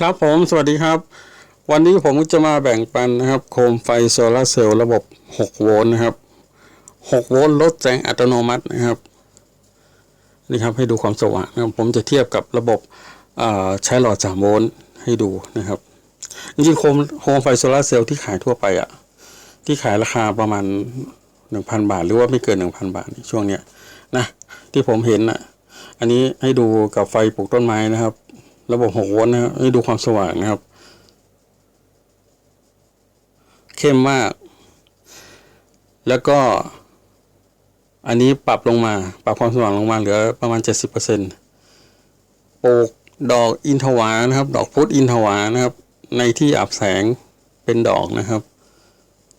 ครับผมสวัสดีครับ วันนี้ผมจะมาแบ่งปันนะครับ โคมไฟโซลาเซลล์ระบบ 6 โวลต์นะครับ 6 โวลต์ลดแสงอัตโนมัตินะครับนี่ครับให้ดูความสว่างนะครับผมจะเทียบกับระบบใช้หลอด 3 โวลต์ให้ดูนะครับจริงๆโคมโคมไฟโซลาเซลล์ที่ขายทั่วไปอะที่ขายราคาประมาณ 1,000 บาท หรือว่าไม่เกิน 1,000 บาทช่วงเนี้ยนะที่ผมเห็นอะอันนี้ให้ดูกับไฟปลูกต้นไม้นะครับ ระบบ6โวลต์นะครับดูความสว่างนะครับ เข้มมาก แล้วก็ อันนี้ปรับลงมา ปรับความสว่างลงมาเหลือประมาณ 70%ปลูกดอกอินทวานะครับ ดอกพุธอินทวานะครับ ในที่อับแสงเป็นดอกนะครับ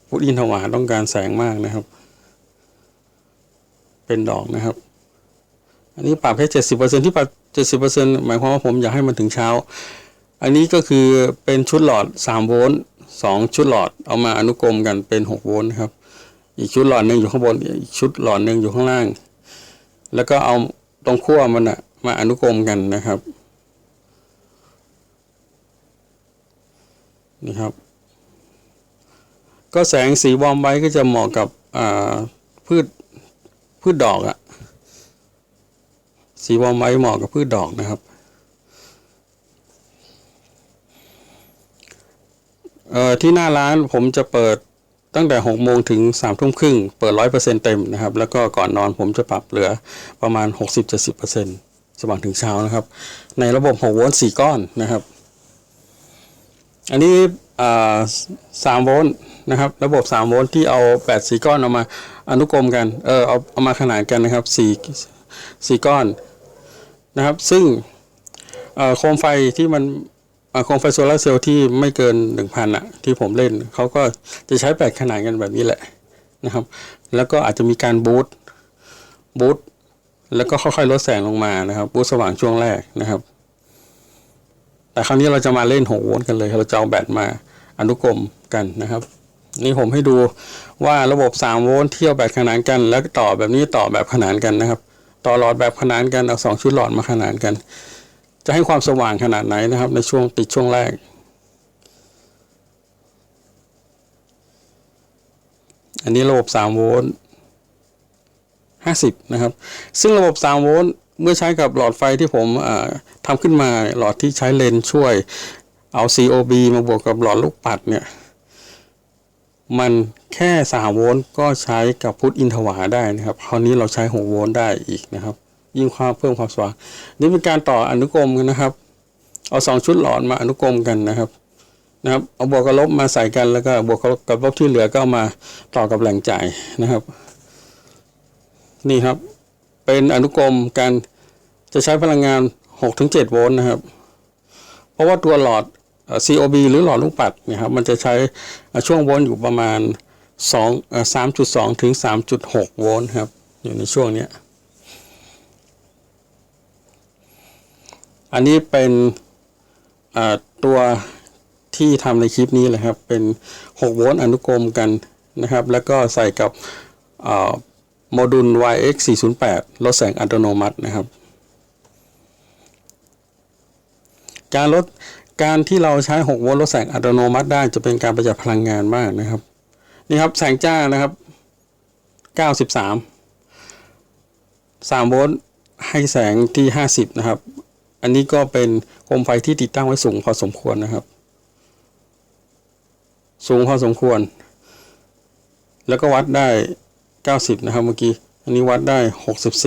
พุธอินทวาต้องการแสงมากนะครับ เป็นดอกนะครับ อันนี้ปรับแค่เจ็ดสิบเปอร์เซ็นที่ปรับ เจ็ดสิบเปอร์เซ็นหมายความว่าผมอยากให้มันถึงเช้า อันนี้ก็คือเป็นชุดหลอดสามโวลต์สองชุดหลอดเอามาอนุกรมกันเป็นหกโวลต์ครับ อีกชุดหลอดหนึ่งอยู่ข้างบน อีกชุดหลอดหนึ่งอยู่ข้างล่าง แล้วก็เอาตรงขั้วมันอะมาอนุกรมกันนะครับ นี่ครับ ก็แสงสีวอร์มไว้ก็จะเหมาะกับพืชพืชดอกอะ สีวอมไว้เหมาะกับพืชดอกนะครับเอ่อที่หน้าร้านผมจะเปิดตั้งแต่6โมงถึง3ทุ่มครึ่งเปิด 100%เต็มนะครับ แล้วก็ก่อนนอนผมจะปรับเหลือประมาณ 60-70%สว่างถึงเช้านะครับ ในระบบ6โวลต์4ก้อนนะครับ อันนี้อ่า3โวลต์นะครับ ระบบ3โวลต์ที่เอา8 4ก้อนเอามาอนุกรมกันเออเอาเอามาขนานกันนะครับ4 4 ก้อนนะครับ ซึ่งโคมไฟที่มันโคมไฟโซลาร์เซลล์ที่ไม่เกิน 1,000อะที่ผมเล่นเขาก็จะใช้แปดขนาดกันแบบนี้แหละนะครับ แล้วก็อาจจะมีการบูตบูตแล้วก็ค่อยๆลดแสงลงมานะครับบูตสว่างช่วงแรกนะครับ แต่คราวนี้เราจะมาเล่น6โวลต์กันเลย เราจะเอาแบตมาอนุกรมกันนะครับ นี่ผมให้ดูว่าระบบ3โวลต์เที่ยวแบตขนานกัน แล้วต่อแบบนี้ต่อแบบขนานกันนะครับ ต่อหลอดแบบขนานกันเอาสองชุดหลอดมาขนานกัน จะให้ความสว่างขนาดไหนนะครับ ในช่วงปิดช่วงแรก อันนี้ระบบ 3 โวลต์50 นะครับ ซึ่งระบบ 3 โวลต์เมื่อใช้กับหลอดไฟที่ผมทำขึ้นมาหลอดที่ใช้เลนช่วยเอา COB มาบวกกับหลอดลูกปัดเนี่ย มันแค่3โวลต์ก็ใช้กับพุทอินทวาได้นะครับคราวนี้เราใช้6โวลต์ได้อีกนะครับ ยิ่งความเพิ่มความสว่างนี่เป็นการต่ออนุกรมกันนะครับ เอาสองชุดหลอดมาอนุกรมกันนะครับนะครับเอาบวกกับลบมาใส่กันแล้วก็บวกกับลบที่เหลือก็ามาต่อกับแหล่งจ่ายนะครับ นี่ครับ เป็นอนุกรมกันจะใช้พลังงาน 6-7 โวลต์นะครับ เพราะว่าตัวหลอด COB หรือหลอดลูกปัดนะครับมันจะใช้ช่วงโวลต์อยู่ประมาณ2เอ่อ3.2 ถึง 3.6 โวลต์ครับ อยู่ในช่วงนี้อันนี้เป็นตัวที่ทำในคลิปนี้เลยครับ เป็น 6 โวลต์อนุกรมกันนะครับ แล้วก็ใส่กับโมดูล YX 408ลดแสงอัตโนมัตินะครับ การลด การที่เราใช้ 6 โวลต์ลดแสงอัตโนมัติได้จะเป็นการประหยัดพลังงานมากนะครับ นี่ครับแสงจ้านะครับ 93 3 โวลต์ให้แสงที่ 50 นะครับ อันนี้ก็เป็นโคมไฟที่ติดตั้งไว้สูงพอสมควรนะครับ สูงพอสมควร แล้วก็วัดได้ 90 นะครับเมื่อกี้ อันนี้วัดได้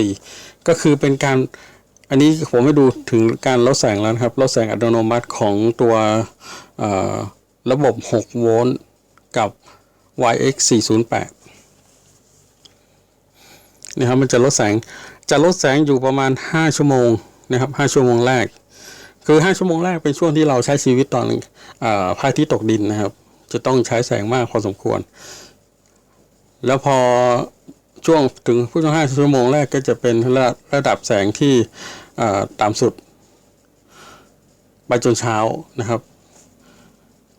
64 ก็คือเป็นการ อันนี้ผมให้ดูถึงการลดแสงแล้วนะครับลดแสงอัตโนมัติของตัวระบบ 6 โวลต์กับ YX 408นะครับมันจะลดแสงจะลดแสงอยู่ประมาณ 5 ชั่วโมงนะครับ 5 ชั่วโมงแรก คือ 5 ชั่วโมงแรกเป็นช่วงที่เราใช้ชีวิตตอนเอ่อพระอาทิตย์ตกดินนะครับ จะต้องใช้แสงมากพอสมควร แล้วพอ ช่วงถึงผู้ช่วงห้าชั่วโมงแรกก็จะเป็นระระดับแสงที่ต่ำสุด ไปจนเช้านะครับ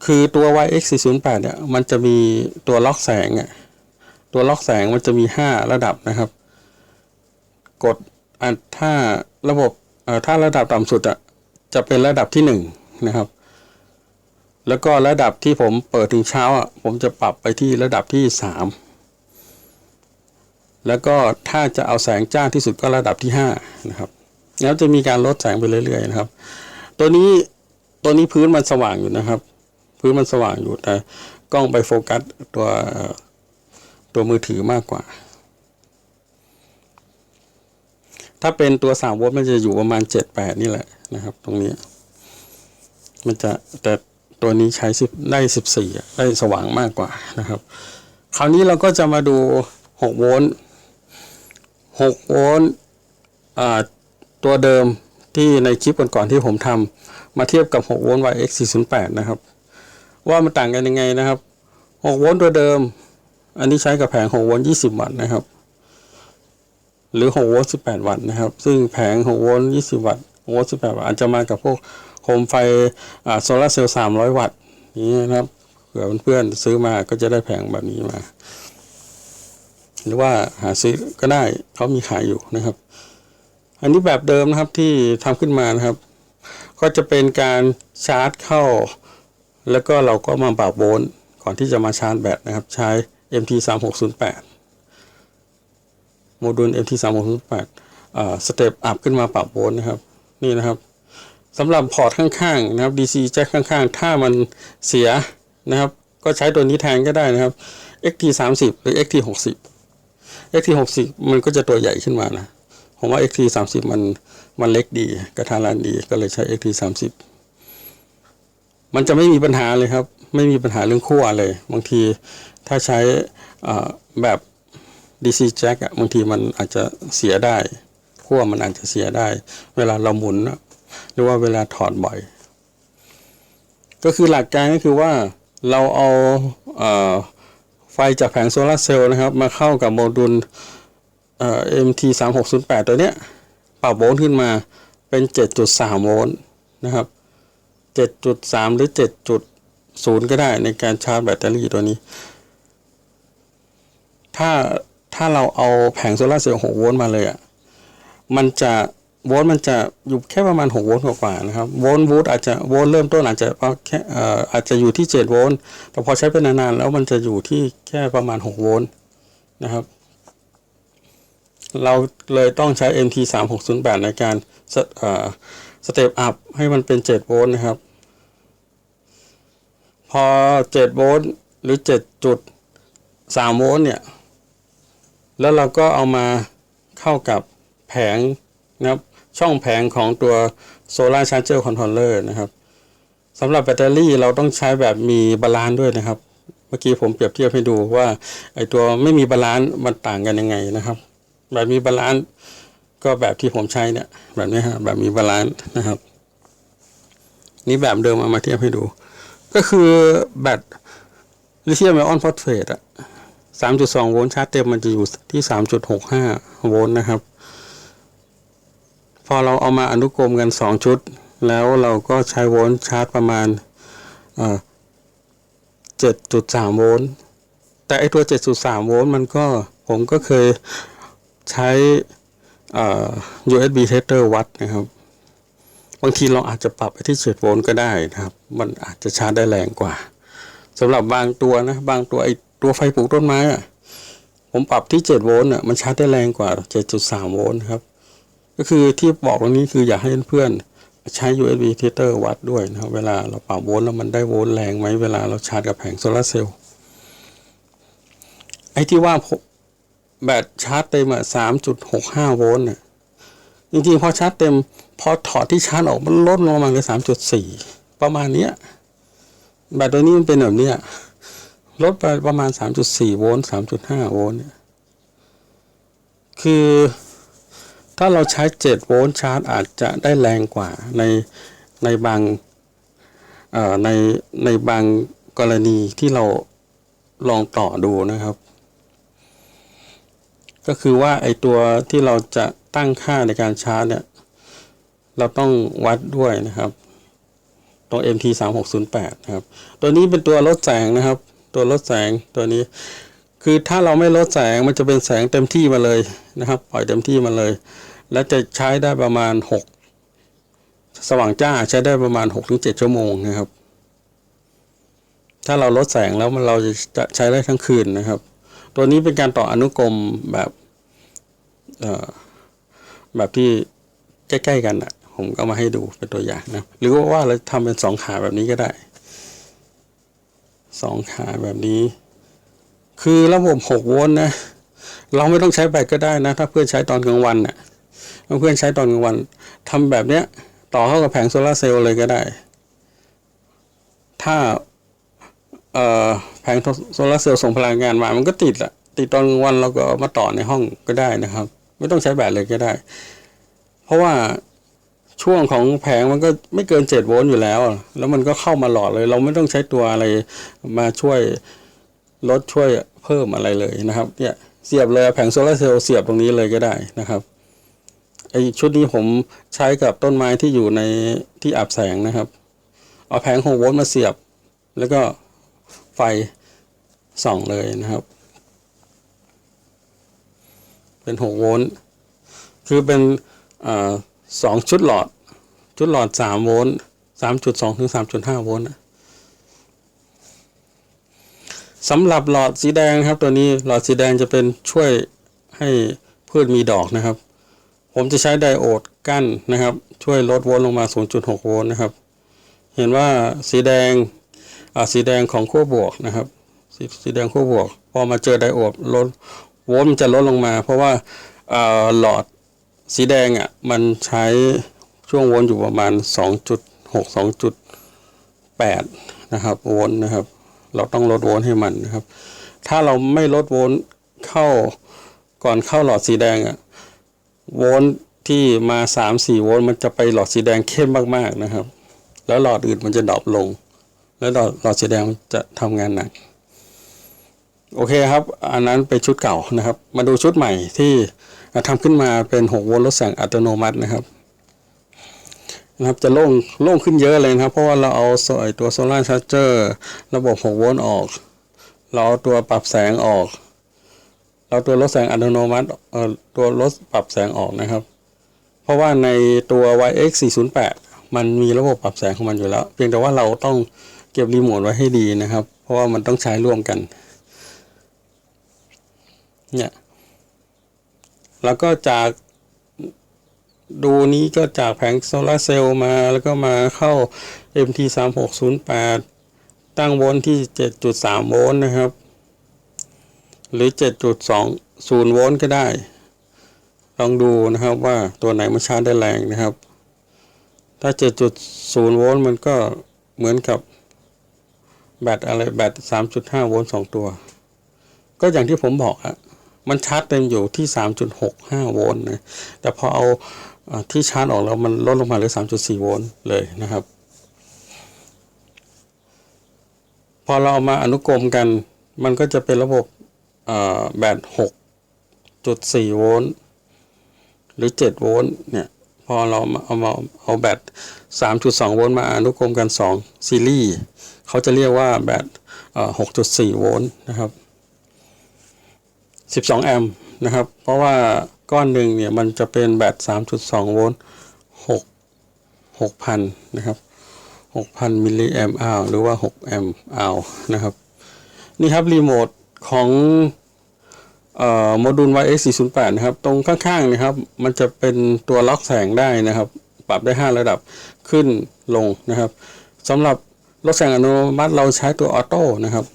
คือตัว YX 408เนี่ยมันจะมีตัวล็อกแสงอะตัวล็อกแสงมันจะมี 5 ระดับนะครับ กดถ้าระบบถ้าระดับต่ำสุดอะจะเป็นระดับที่ 1 นะครับ แล้วก็ระดับที่ผมเปิดถึงเช้าอะผมจะปรับไปที่ระดับที่สาม แล้วก็ถ้าจะเอาแสงจ้าที่สุดก็ระดับที่ห้านะครับแล้วจะมีการลดแสงไปเรื่อยๆนะครับ ตัวนี้ตัวนี้พื้นมันสว่างอยู่นะครับ พื้นมันสว่างอยู่แต่กล้องไปโฟกัสตัวตัวมือถือมากกว่า ถ้าเป็นตัวสามโวลต์มันจะอยู่ประมาณเจ็ดแปดนี่แหละนะครับ ตรงนี้ มันจะแต่ตัวนี้ใช้สิบได้สิบสี่ได้สว่างมากกว่านะครับ คราวนี้เราก็จะมาดูหกโวลต์ หกโวลต์ตัวเดิมที่ในคลิปก่อนๆที่ผมทำมาเทียบกับ 6 โวลต์ YX 408นะครับ ว่ามันต่างกันยังไงนะครับ 6 โวลต์ตัวเดิม อันนี้ใช้กับแผง 6 โวลต์ 20 วัตต์นะครับ หรือ 6 โวลต์ 18 วัตต์นะครับ ซึ่งแผง 6 โวลต์ 20 วัตต์6โวลต์ 18 วัตต์อาจจะมากับพวกโคมไฟโซลาร์เซลล์ 300 วัตต์นี้นะครับเผื่อเพื่อนๆซื้อมาก็จะได้แผงแบบนี้มา หรือว่าหาซื้อก็ได้เขามีขายอยู่นะครับ อันนี้แบบเดิมนะครับที่ทำขึ้นมานะครับ ก็จะเป็นการชาร์จเข้า แล้วก็เราก็มาปรับโวลต์ก่อนที่จะมาชาร์จแบตนะครับ ใช้ MT 3 6 0 8 โมดูล MT 3 6 0 8 อ่าสเต็ปอัพขึ้นมาปรับโวลต์นะครับ นี่นะครับสำหรับพอร์ตข้างๆนะครับ DC แจ็คข้างๆ ถ้ามันเสียนะครับ ก็ใช้ตัวนี้แทนก็ได้นะครับ XT 3 0 หรือ XT 60 XT 60มันก็จะตัวใหญ่ขึ้นมานะผมว่า XT 30มันมันเล็กดี กระทานลานดีก็เลยใช้ XT 30มันจะไม่มีปัญหาเลยครับ ไม่มีปัญหาเรื่องขั้วเลย บางทีถ้าใช้แบบ DC jack อะบางทีมันอาจจะเสียได้ขั้วมันอาจจะเสียได้ เวลาเราหมุนหรือว่าเวลาถอดบ่อย ก็คือหลักการก็คือว่าเราเอาเอ่อไฟจากแผงโซลาร์เซลล์นะครับ มาเข้ากับโมดูลเอ่อ MT 3 6 0 8ตัวเนี้ยปรับโวลต์ขึ้นมาเป็น7.3โวลต์นะครับ7.3หรือ7.0ก็ได้ในการชาร์จแบตเตอรี่ตัวนี้ ถ้าถ้าเราเอาแผงโซลาร์เซลล์6โวลต์มาเลยอะมันจะ โวลต์มันจะอยู่แค่ประมาณ6โวลต์กว่านะครับโวลต์วูดอาจจะโวลต์เริ่มต้นอาจจะแค่เอ่ออาจจะอยู่ที่7โวลต์แต่พอใช้ไปนานๆแล้วมันจะอยู่ที่แค่ประมาณ6โวลต์นะครับ เราเลยต้องใช้ MT 3 6 0 8ในการสเอ่อสเต็ปอัพให้มันเป็น7โวลต์นะครับ พอ7โวลต์หรือ 7.3โวลต์เนี่ย แล้วเราก็เอามาเข้ากับแผงนะครับ ช่องแผงของตัว Solar Charger Controller นะครับสำหรับแบตเตอรี่เราต้องใช้แบบมีบาลานซ์ด้วยนะครับ เมื่อกี้ผมเปรียบเทียบให้ดูว่าไอตัวไม่มีบาลานซ์มันต่างกันยังไงนะครับ แบบมีบาลานซ์ก็แบบที่ผมใช้เนี่ยแบบนี้ฮะแบบมีบาลานซ์นะครับ นี่แบบเดิมเอามาเทียบให้ดู ก็คือแบตลิเธียมไอออนฟอสเฟตอะ3.2 โวลต์ชาร์จเต็มมันจะอยู่ที่ 3.65 โวลต์นะครับ พอเราเอามาอนุกรมกัน 2 ชุด แล้วเราก็ใช้โวลต์ชาร์จประมาณเอ่อ7.3โวลต์แต่ไอตัว 7.3 โวลต์มันก็ผมก็เคยใช้ USB tester วัดนะครับ บางทีเราอาจจะปรับไปที่7โวลต์ก็ได้นะครับ มันอาจจะชาร์จได้แรงกว่าสำหรับบางตัวนะ บางตัวไอตัวไฟปลูกต้นไม้อะผมปรับที่7โวลต์อะมันชาร์จได้แรงกว่า 7.3 โวลต์ครับ ก็คือที่บอกตรงนี้คืออยากให้เพื่อนๆใช้ USB tester วัดด้วยนะครับเวลาเราปรับโวลต์แล้วมันได้โวลต์แรงไหมเวลาเราชาร์จกับแผงโซลาร์เซลล์ไอ้ที่ว่าแบตชาร์จเต็มอะ3.65โวลต์เนี่ยจริงๆพอชาร์จเต็ม พอถอดที่ชาร์จออกมันลดลงมาเหลือ3.4ประมาณเนี้ยแบตตัวนี้มันเป็นแบบเนี้ยลดไปประมาณ3.4โวลต์3.5โวลต์เนี่ยคือ ถ้าเราใช้ 7 โวลต์ชาร์จอาจจะได้แรงกว่าในในบางในในบางกรณีที่เราลองต่อดูนะครับ ก็คือว่าไอตัวที่เราจะตั้งค่าในการชาร์จเนี่ย เราต้องวัดด้วยนะครับตรง MT 3 6 0 8นะครับ ตัวนี้เป็นตัวลดแสงนะครับ ตัวลดแสงตัวนี้ คือถ้าเราไม่ลดแสงมันจะเป็นแสงเต็มที่มาเลยนะครับ ปล่อยเต็มที่มาเลย และจะใช้ได้ประมาณ 6 สว่างจ้าใช้ได้ประมาณ 6-7 ชั่วโมงนะครับ ถ้าเราลดแสงแล้วมันเราจะจะใช้ได้ทั้งคืนนะครับ ตัวนี้เป็นการต่ออนุกรมแบบแบบที่ใกล้ๆกันอะ ผมก็มาให้ดูเป็นตัวอย่างนะ หรือว่าเราทำเป็นสองขาแบบนี้ก็ได้สองขาแบบนี้ คือระบบหกโวลต์นะ เราไม่ต้องใช้แบตก็ได้นะ ถ้าเพื่อนใช้ตอนกลางวันน่ะ เพื่อนใช้ตอนกลางวันทำแบบเนี้ย ต่อเข้ากับแผงโซลาร์เซลล์เลยก็ได้ ถ้าเอ่อแผงโซลาร์เซลล์ส่งพลังงานมา มันก็ติดแหละติดตอนกลางวันเราก็มาต่อในห้องก็ได้นะครับ ไม่ต้องใช้แบตเลยก็ได้ เพราะว่าช่วงของแผงมันก็ไม่เกินเจ็ดโวลต์อยู่แล้ว แล้วมันก็เข้ามาหลอดเลย เราไม่ต้องใช้ตัวอะไรมาช่วยลดช่วยเพิ่มอะไรเลยนะครับ เนี่ยเสียบเลยแผงโซลาร์เซลล์เสียบตรงนี้เลยก็ได้นะครับ ไอชุดนี้ผมใช้กับต้นไม้ที่อยู่ในที่อับแสงนะครับ เอาแผงหกโวลต์มาเสียบ แล้วก็ไฟส่องเลยนะครับ เป็นหกโวลต์คือเป็นอสองชุดหลอด ชุดหลอดสามโวลต์สามจุดสองถึงสามจุดห้าโวลต์นะสำหรับหลอดสีแดงครับตัวนี้หลอดสีแดงจะเป็นช่วยให้พืชมีดอกนะครับ ผมจะใช้ไดโอดกั้นนะครับ ช่วยลดโวลต์ลงมา 0.6 โวลต์นะครับ เห็นว่าสีแดงอ่าสีแดงของขั้วบวกนะครับสีสีแดงขั้วบวก พอมาเจอไดโอดลดโวลต์มันจะลดลงมา เพราะว่าอ่าหลอดสีแดงอะมันใช้ช่วงโวลต์อยู่ประมาณ 2.6 2.8 นะครับโวลต์นะครับ เราต้องลดโวลต์ให้มันนะครับ ถ้าเราไม่ลดโวลต์เข้าก่อนเข้าหลอดสีแดงอะ โวลต์ที่มา 3-4 โวลต์มันจะไปหลอดสีแดงเข้มมากๆนะครับ แล้วหลอดอื่นมันจะดรอปลง แล้วหลอดหลอดสีแดงจะทำงานหนัก โอเคครับ อันนั้นเป็นชุดเก่านะครับ มาดูชุดใหม่ที่ทำขึ้นมาเป็น 6 โวลต์ลดแสงอัตโนมัตินะครับนะครับจะโล่งโล่งขึ้นเยอะเลยนะครับ เพราะว่าเราเอาโซไอ้ตัวโซลาร์ชาร์เจอร์ระบบ 6 โวลต์ออก เราเอาตัวปรับแสงออก เราตัวลดแสงอัตโนมัติเอ่อตัวลดปรับแสงออกนะครับ เพราะว่าในตัว YX 408มันมีระบบปรับแสงของมันอยู่แล้ว เพียงแต่ว่าเราต้องเก็บรีโมทไว้ให้ดีนะครับ เพราะว่ามันต้องใช้ร่วมกัน เนี่ย แล้วก็จากดูนี้ก็จากแผงโซลาเซลล์มาแล้วก็มาเข้า MT 3608 ตั้งโวลต์ที่ 7.3 โวลต์นะครับ หรือ 7.20 โวลต์ก็ได้ ลองดูนะครับว่าตัวไหนมันชาร์จได้แรงนะครับ ถ้า 7.0 โวลต์มันก็เหมือนกับแบตอะไรแบต 3.5 โวลต์2ตัว ก็อย่างที่ผมบอกอะมันชาร์จเต็มอยู่ที่ 3.65 โวลต์นะ แต่พอเอาที่ชาร์จออกแล้วมันลดลงมาเหลือ 3.4 โวลต์เลยนะครับ พอเราเอามาอนุกรมกัน มันก็จะเป็นระบบ แบต6.4โวลต์หรือ7โวลต์เนี่ยพอเราาเอามาเอาแบต3.2โวลต์มาอนุกรมกัน2ซีรีส์เขาจะเรียกว่าแบต6.4โวลต์นะครับ12แอมป์นะครับ เพราะว่าก้อนหนึ่งเนี่ยมันจะเป็นแบต3.2โวลต์6 6,000นะครับ6,000มิลลิแอมป์อาวหรือว่า6แอมป์อาวนะครับ นี่ครับรีโมท ของเอ่อโมดูล YX 408นะครับ ตรงข้างๆนะครับ มันจะเป็นตัวล็อกแสงได้นะครับ ปรับได้ 5 ระดับขึ้นลงนะครับสำหรับลดแสงอัตโนมัติเราใช้ตัวออโต้นะครับ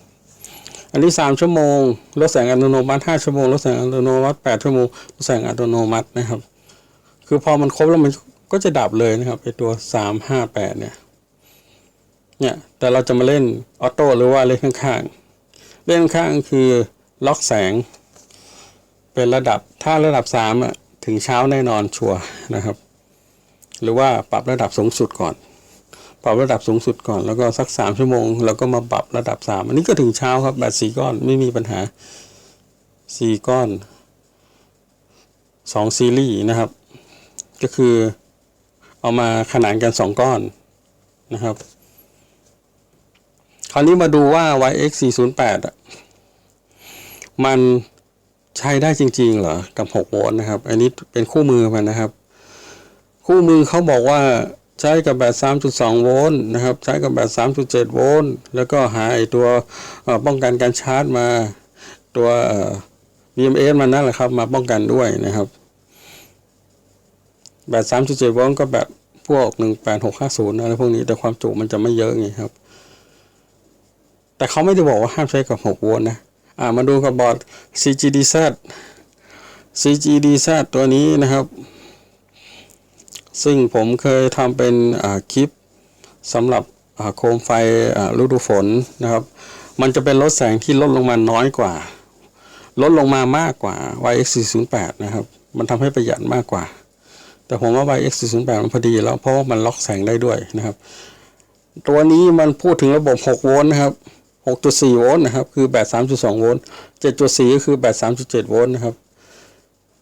อันนี้ 3 ชั่วโมงลดแสงอัตโนมัติ 5 ชั่วโมงลดแสงอัตโนมัติ 8 ชั่วโมงลดแสงอัตโนมัตินะครับ คือพอมันครบแล้วมันก็จะดับเลยนะครับไอตัว 3 5 8 เนี่ย เนี่ย แต่เราจะมาเล่นออโต้หรือว่าเล่นข้างๆ เล่นข้างคือล็อกแสง เป็นระดับถ้าระดับ3อะถึงเช้าแน่นอนชัวนะครับ หรือว่าปรับระดับสูงสุดก่อน ปรับระดับสูงสุดก่อน แล้วก็สักสามชั่วโมง แล้วก็มาปรับระดับสามอันนี้ก็ถึงเช้าครับแบตสี่ก้อนไม่มีปัญหาสี่ก้อนสองซีรีส์นะครับ ก็คือเอามาขนานกันสองก้อนนะครับ คราวนี้มาดูว่า YX 408อะมันใช้ได้จริง ๆ เหรอ กับ 6 โวลต์นะครับ อันนี้เป็นคู่มือมันนะครับ คู่มือเขาบอกว่าใช้กับแบต 3.2 โวลต์นะครับ ใช้กับแบต 3.7 โวลต์แล้วก็หาไอตัวป้องกันการชาร์จมาตัว BMS มันนั่นแหละครับ มาป้องกันด้วยนะครับ แบต 3.7 โวลต์ก็แบบพวก 18650 อะไรพวกนี้แต่ความจุมันจะไม่เยอะไงครับ แต่เขาไม่ได้บอกว่าห้ามใช้กับ 6 โวลต์นะอ่ามาดูกับบอร์ด CGDZ CGDZ ตัวนี้นะครับ ซึ่งผมเคยทำเป็นคลิปสำหรับโคมไฟฤดูฝนนะครับ มันจะเป็นลดแสงที่ลดลงมาน้อยกว่า ลดลงมามากกว่า YX408 นะครับ มันทำให้ประหยัดมากกว่า แต่ผมว่า YX408 มันพอดีแล้วเพราะว่ามันล็อกแสงได้ด้วยนะครับ ตัวนี้มันพูดถึงระบบ 6 โวลต์นะครับ 6.4 โวลต์นะครับคือแบต 3.2 โวลต์7.4 ก็คือแบต 3.7 โวลต์นะครับ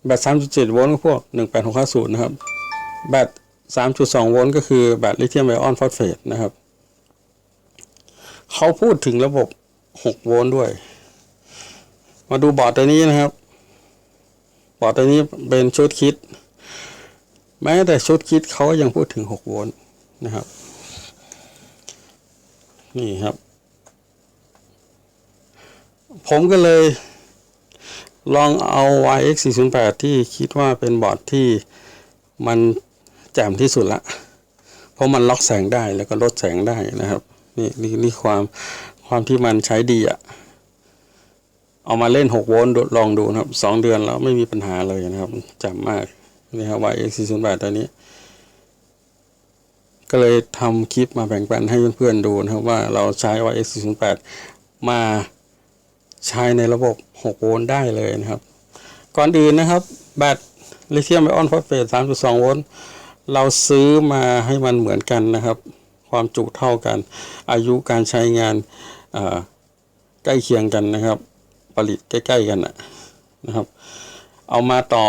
แบต 3.7 โวลต์ก็พวก 18650 นะครับแบต 3.2 โวลต์ก็คือแบตลิเธียมไอออนฟอสเฟตนะครับเขาพูดถึงระบบ 6 โวลต์ด้วย มาดูบอร์ดตัวนี้นะครับ บอร์ดตัวนี้เป็นชุดคิด แม้แต่ชุดคิดเขาก็ยังพูดถึง 6 โวลต์นะครับ นี่ครับ ผมก็เลยลองเอา YX 408ที่คิดว่าเป็นบอร์ดที่มันแจ่มที่สุดละ เพราะมันล็อกแสงได้แล้วก็ลดแสงได้นะครับ นี่นี่นี่ความความที่มันใช้ดีอะเอามาเล่น 6 โวลต์ดูลองดูนะครับ 2 เดือนแล้วไม่มีปัญหาเลยนะครับแจ่มมากนี่ครับ YX 408ตัวนี้ ก็เลยทำคลิปมาแบ่งปันให้เพื่อนๆดูนะครับว่าเราใช้ YX 408มา ใช้ในระบบ 6 โวลต์ได้เลยนะครับ ก่อนอื่นนะครับ แบตลิเธียมไอออนฟอสเฟต3.2 โวลต์เราซื้อมาให้มันเหมือนกันนะครับ ความจุเท่ากัน อายุการใช้งานใกล้เคียงกันนะครับ ผลิตใกล้ ๆ กันนะครับ เอามาต่อ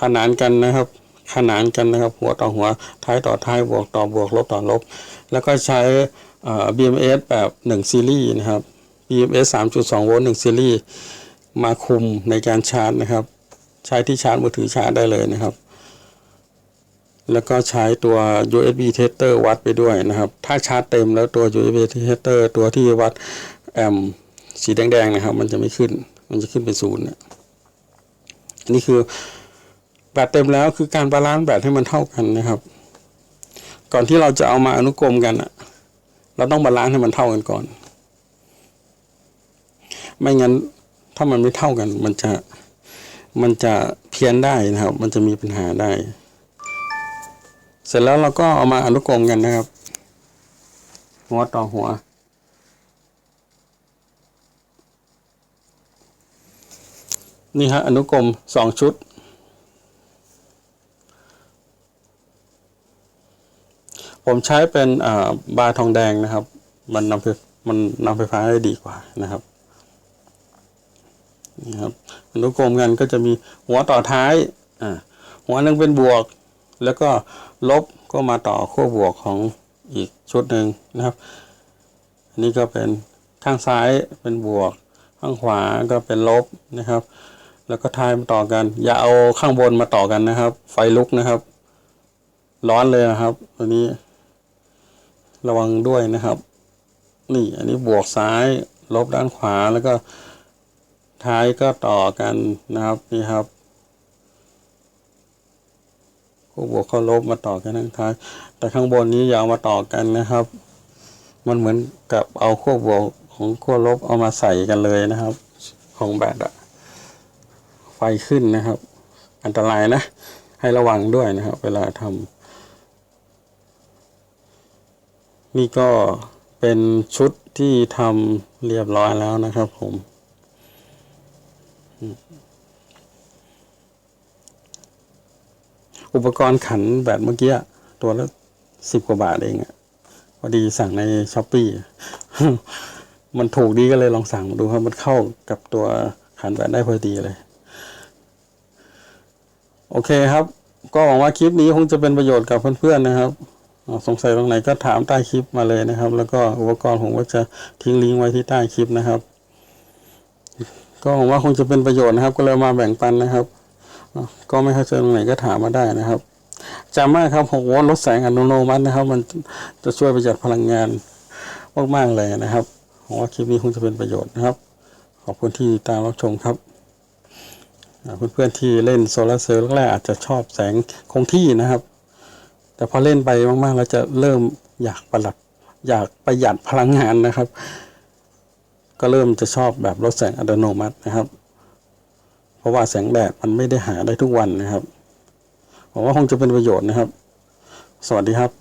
ขนานกันนะครับ ขนานกันนะครับ หัวต่อหัวท้ายต่อท้ายบวกต่อบวกลบต่อลบ แล้วก็ใช้ BMS แบบ 1 ซีรีส์นะครับ BMS 3.2 โวลต์1ซีรีส์มาคุมในการชาร์จนะครับ ใช้ที่ชาร์จมือถือชาร์จได้เลยนะครับ แล้วก็ใช้ตัว USB tester วัดไปด้วยนะครับ ถ้าชาร์จเต็มแล้วตัว USB tester ตัวที่วัดแอมป์สีแดงๆนะครับ มันจะไม่ขึ้นมันจะขึ้นเป็นศูนย์นะอันนี้คือแบตเต็มแล้วคือการบาลานซ์แบตให้มันเท่ากันนะครับ ก่อนที่เราจะเอามาอนุกรมกันเราต้องบาลานซ์ให้มันเท่ากันก่อน ไม่งั้นถ้ามันไม่เท่ากัน มันจะมันจะเพี้ยนได้นะครับ มันจะมีปัญหาได้ เสร็จแล้วเราก็เอามาอนุกรมกันนะครับ หัวต่อหัว นี่ฮะอนุกรมสองชุด ผมใช้เป็นบาร์ทองแดงนะครับ มันนำไฟมันนำไฟฟ้าได้ดีกว่านะครับ นี่ครับอนุกรมกันก็จะมีหัวต่อท้ายอ่าหัวหนึงเป็นบวก แล้วก็ลบก็มาต่อขั้วบวกของอีกชุดหนึ่งนะครับ อันนี้ก็เป็นข้างซ้ายเป็นบวก ข้างขวาก็เป็นลบนะครับ แล้วก็ท้ายมาต่อกัน อย่าเอาข้างบนมาต่อกันนะครับ ไฟลุกนะครับ ร้อนเลยนะครับตัวนี้ ระวังด้วยนะครับ นี่อันนี้บวกซ้าย ลบด้านขวาแล้วก็ ท้ายก็ต่อกันนะครับนี่ครับขั้วบวกข้อลบมาต่อกันทั้งท้าย แต่ข้างบนนี้อย่าเอามาต่อกันนะครับ มันเหมือนกับเอาขั้วบวกของขั้วลบเอามาใส่กันเลยนะครับ ของแบตอะไฟขึ้นนะครับ อันตรายนะ ให้ระวังด้วยนะครับ เวลาทำนี่ก็เป็นชุดที่ทำเรียบร้อยแล้วนะครับผม อุปกรณ์ขันแบตเมื่อกี้ตัวละสิบกว่าบาทเองอะพอดีสั่งในช้อปปี้มันถูกดีก็เลยลองสั่งดูครับ มันเข้ากับตัวขันแบตได้พอดีเลย โอเคครับ ก็หวังว่าคลิปนี้คงจะเป็นประโยชน์กับเพื่อนๆนะครับสงสัยตรงไหนก็ถามใต้คลิปมาเลยนะครับ แล้วก็อุปกรณ์ผมก็จะทิ้งลิงก์ไว้ที่ใต้คลิปนะครับ ก็หวังว่าคงจะเป็นประโยชน์นะครับ ก็เลยมาแบ่งปันนะครับ ก็ไม่เข้าใจตรงไหนก็ถามมาได้นะครับจำมากครับ6โวลต์ลดแสงอัตโนมัตินะครับ มันจะช่วยประหยัดพลังงานมากๆเลยนะครับผมว่าคลิปนี้คงจะเป็นประโยชน์นะครับ ขอบคุณที่ติดตามรับชมครับเพื่อนๆที่เล่นโซลาร์เซลล์แรกๆอาจจะชอบแสงคงที่นะครับ แต่พอเล่นไปมากๆแล้วจะเริ่มอยากประหลัดอยากประหยัดพลังงานนะครับ ก็เริ่มจะชอบแบบลดแสงอัตโนมัตินะครับ เพราะว่าแสงแดดมันไม่ได้หาได้ทุกวันนะครับผมว่าคงจะเป็นประโยชน์นะครับ สวัสดีครับ